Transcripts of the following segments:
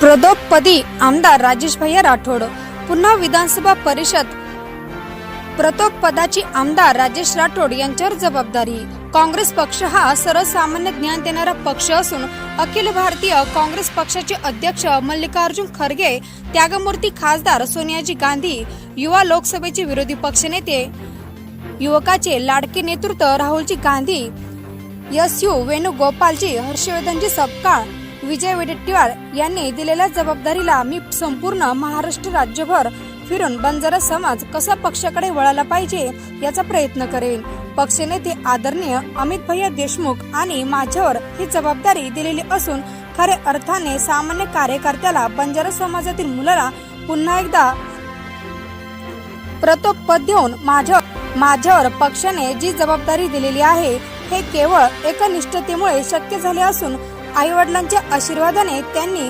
प्रदोपपदी आमदार राजेश भैया राठोड. पुन्हा विधानसभा परिषद. प्रतोपपदाची आमदार राजेश राठोड यांच्यावर जबाबदारी. काँग्रेस पक्ष हा सर्वसामान्य ज्ञान देणारा पक्ष असून अखिल भारतीय काँग्रेस पक्षाचे अध्यक्ष मल्लिकार्जुन खरगे त्यागमूर्ती खासदार सोनियाजी गांधी युवा लोकसभेचे विरोधी पक्षनेते युवकाचे लाडके नेतृत्व राहुलजी गांधी एस यू वेणुगोपालजी हर्षवर्धनजी सपकाळ विजय वडेट्टीवार यांनी दिलेल्या जबाबदारीला मी संपूर्ण महाराष्ट्र राज्यभर फिरून बंजारा समाज कसा पक्षाकडे वळाला पाहिजे याचा प्रयत्न करेन. पक्षनेते आदरणीय अमित भैया देशमुख आणि माझ्यावर ही जबाबदारी दिलेली असून खऱ्या अर्थाने सामान्य कार्यकर्त्याला बंजारा समाजातील मुलाला पुन्हा एकदा प्रतोपद देऊन माझ्या माझ्यावर पक्षाने जी जबाबदारी दिलेली आहे हे केवळ एकनिष्ठतेमुळे शक्य झाले असून आई वडिलांच्या आशीर्वादाने त्यांनी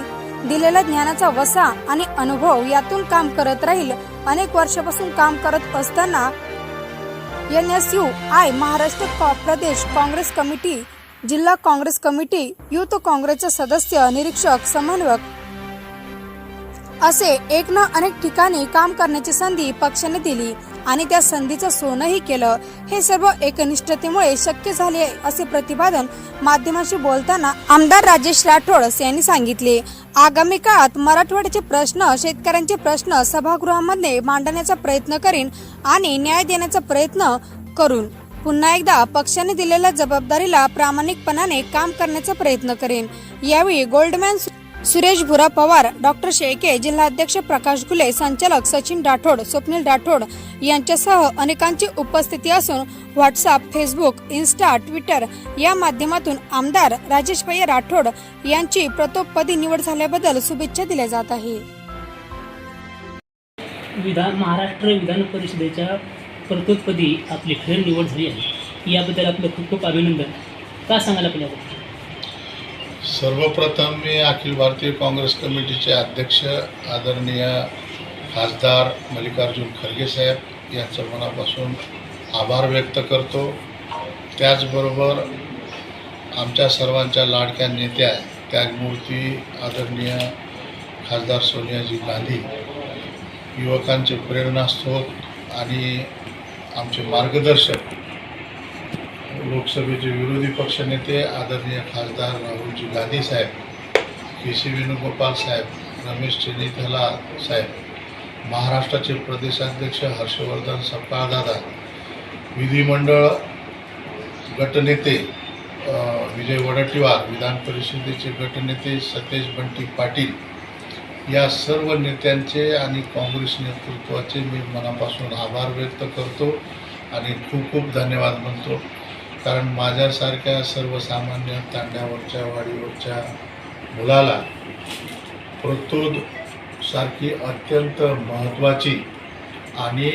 दिलेल्या ज्ञानाचा वसा आणि अनुभव यातून काम करत राहील. अनेक वर्षापासून काम करत असताना N S U I Maharashtra Pradesh Congress committee जिल्हा काँग्रेस कमिटी युथ काँग्रेसचे सदस्य निरीक्षक समन्वयक असे एक ना अनेक ठिकाणी काम करण्याची संधी पक्षाने दिली. आणि त्या संधीचं सोनंही केलं. हे सर्व एकनिष्ठतेमुळे शक्य झाले असे प्रतिपादन माध्यमांशी बोलताना आमदार राजेश राठोड यांनी सांगितले. आगामी काळात मराठवाड्याचे प्रश्न शेतकऱ्यांचे प्रश्न सभागृहामध्ये मांडण्याचा प्रयत्न करीन आणि न्याय देण्याचा प्रयत्न करून पुन्हा एकदा पक्षाने दिलेल्या जबाबदारीला प्रामाणिकपणाने काम करण्याचा प्रयत्न करेन. यावेळी गोल्डमॅन सुरेश भुरा पवार डॉक्टर शेळके जिल्हाध्यक्ष प्रकाश घुले संचालक सचिन राठोड स्वप्नील राठोड यांच्यासह अनेकांची उपस्थिती असून व्हॉट्सअप फेसबुक इन्स्टा ट्विटर या माध्यमातून आमदार राजेशभाई राठोड यांची प्रतोपदी निवड झाल्याबद्दल शुभेच्छा दिल्या जात आहे विधान महाराष्ट्र विधान परिषदेच्या प्रतोपदी आपली खरी निवड झाली आहे. याबद्दल आपलं खूप खूप अभिनंदन. का सांगायला पाहिजे? सर्वप्रथम मी अखिल भारतीय काँग्रेस कमिटीचे अध्यक्ष आदरणीय खासदार मल्लिकार्जुन खरगे साहेब यांचं मनापासून आभार व्यक्त करतो. त्याचबरोबर आमच्या सर्वांच्या लाडक्या नेत्या त्यागमूर्ती आदरणीय खासदार सोनियाजी गांधी युवकांचे प्रेरणास्त्रोत आणि आमचे मार्गदर्शक लोकसभेचे विरोधी पक्षनेते आदरणीय खासदार राहुलजी गांधी साहेब के सी वेणुगोपाल साहेब रमेश चेनीथला साहेब महाराष्ट्राचे प्रदेशाध्यक्ष हर्षवर्धन सपकाळदादा विधिमंडळ गटनेते विजय वडट्टीवार विधान परिषदेचे गटनेते सतेज बंटी पाटील या सर्व नेत्यांचे आणि काँग्रेस नेतृत्वाचे मी मनापासून आभार व्यक्त करतो आणि खूप खूप धन्यवाद म्हणतो. कारण माझ्यासारख्या सर्वसामान्य तांड्यावरच्या वाडीवरच्या मुलाला प्रतोद सारखी अत्यंत महत्त्वाची आणि